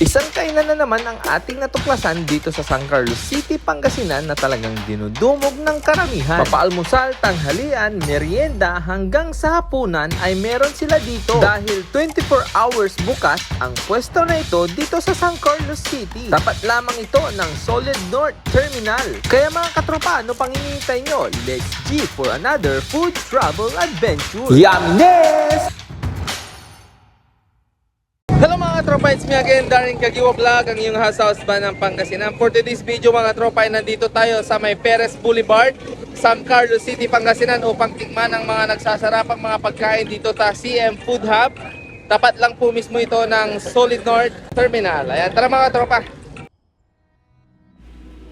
Isang kainan na naman ang ating natuklasan dito sa San Carlos City, Pangasinan na talagang dinudumog ng karamihan. Papaalmusal, tanghalian, merienda hanggang sa hapunan ay meron sila dito. Dahil 24 hours bukas ang pwesto na ito dito sa San Carlos City. Tapat lamang ito ng Solid North Terminal. Kaya mga katropa, ano pang hinihintay nyo? Let's G for another food travel adventure. Yumness! Hello mga tropa, it's me again, Darren Kagiwa Vlog, ang iyong house house ba ng Pangasinan. For today's video mga tropa, nandito tayo sa may Perez Boulevard, San Carlos City, Pangasinan upang tikman ang mga nagsasarapang mga pagkain dito sa CM Food Hub. Tapat lang po mismo ito ng Solid North Terminal. Ayan, tara mga tropa.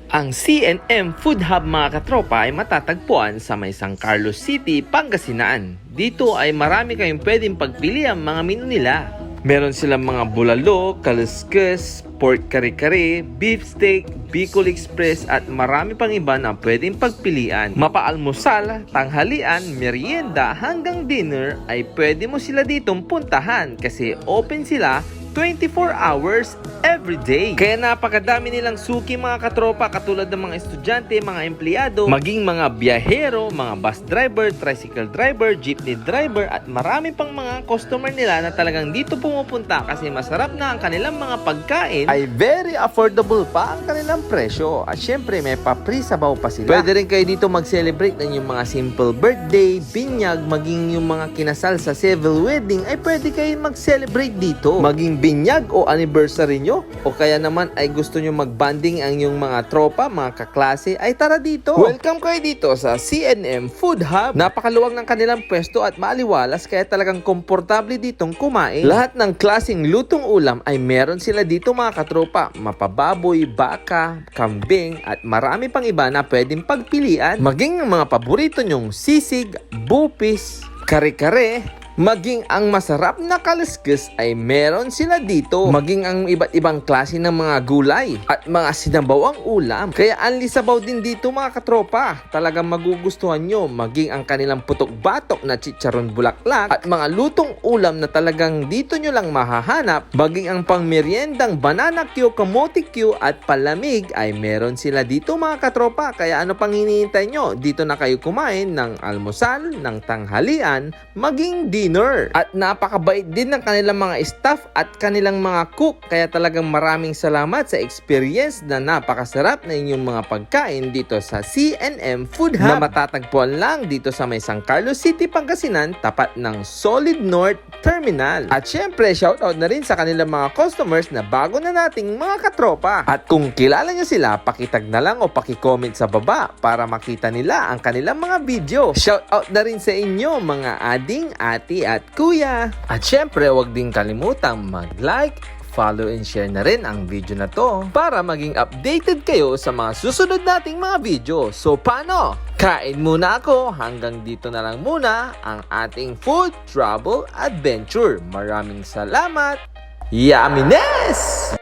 Ang CNM Food Hub mga katropa ay matatagpuan sa may San Carlos City, Pangasinan. Dito ay marami kayong pwedeng pagpili ang mga menu nila. Meron silang mga bulalo, kaluskus, pork kare-kare, beef steak, Bicol Express at marami pang iba na pwedeng pagpilian. Mapaalmusal, tanghalian, merienda hanggang dinner ay pwede mo sila ditong puntahan kasi open sila 24 hours every day. Kaya napakadami nilang suki mga katropa katulad ng mga estudyante, mga empleyado, maging mga biyahero, mga bus driver, tricycle driver, jeepney driver at marami pang mga customer nila na talagang dito pumupunta kasi masarap na ang kanilang mga pagkain ay very affordable pa ang kanilang presyo. At syempre may pa-free sabaw pa sila. Pwede rin kayo dito mag-celebrate ng yung mga simple birthday, binyag, maging yung mga kinasal sa civil wedding ay pwede kayo mag-celebrate dito. Maging binyag o anniversary nyo o kaya naman ay gusto nyo mag-banding ang yung mga tropa, mga kaklase ay tara dito. Welcome kayo dito sa CNM Food Hub. Napakaluwag ng kanilang pwesto at maaliwalas kaya talagang komportable ditong kumain. Lahat ng klaseng lutong ulam ay meron sila dito mga katropa. Mapababoy, baka, kambing at marami pang iba na pwedeng pagpilian. Maging ang mga paborito nyong sisig, bupis, kare-kare, Maging ang masarap na kaliskus ay meron sila dito. Maging ang iba't ibang klase ng mga gulay at mga sinabawang ulam. Kaya anli sabaw din dito mga katropa. Talagang magugustuhan nyo. Maging ang kanilang putok batok na chicharon bulaklak at mga lutong ulam na talagang dito nyo lang mahahanap. Maging ang pangmeryendang banana Q, kamote Q at palamig ay meron sila dito mga katropa. Kaya ano pang hinihintay nyo? Dito na kayo kumain ng almusal, ng tanghalian, maging dinner. At napakabait din ng kanilang mga staff at kanilang mga cook. Kaya talagang maraming salamat sa experience na napakasarap na inyong mga pagkain dito sa CNM Food Hub na matatagpuan lang dito sa may San Carlos City, Pangasinan, tapat ng Solid North Terminal. At syempre, shoutout na rin sa kanilang mga customers na bago na nating mga katropa. At kung kilala nyo sila, pakitag na lang o pakicomment sa baba para makita nila ang kanilang mga video. Shoutout na rin sa inyo mga ading, ati at kuya. At syempre, huwag din kalimutang mag-like, follow and share na rin ang video na to para maging updated kayo sa mga susunod nating mga video. So paano? Kain muna ako hanggang dito na lang muna ang ating food travel adventure. Maraming salamat! Yaminess!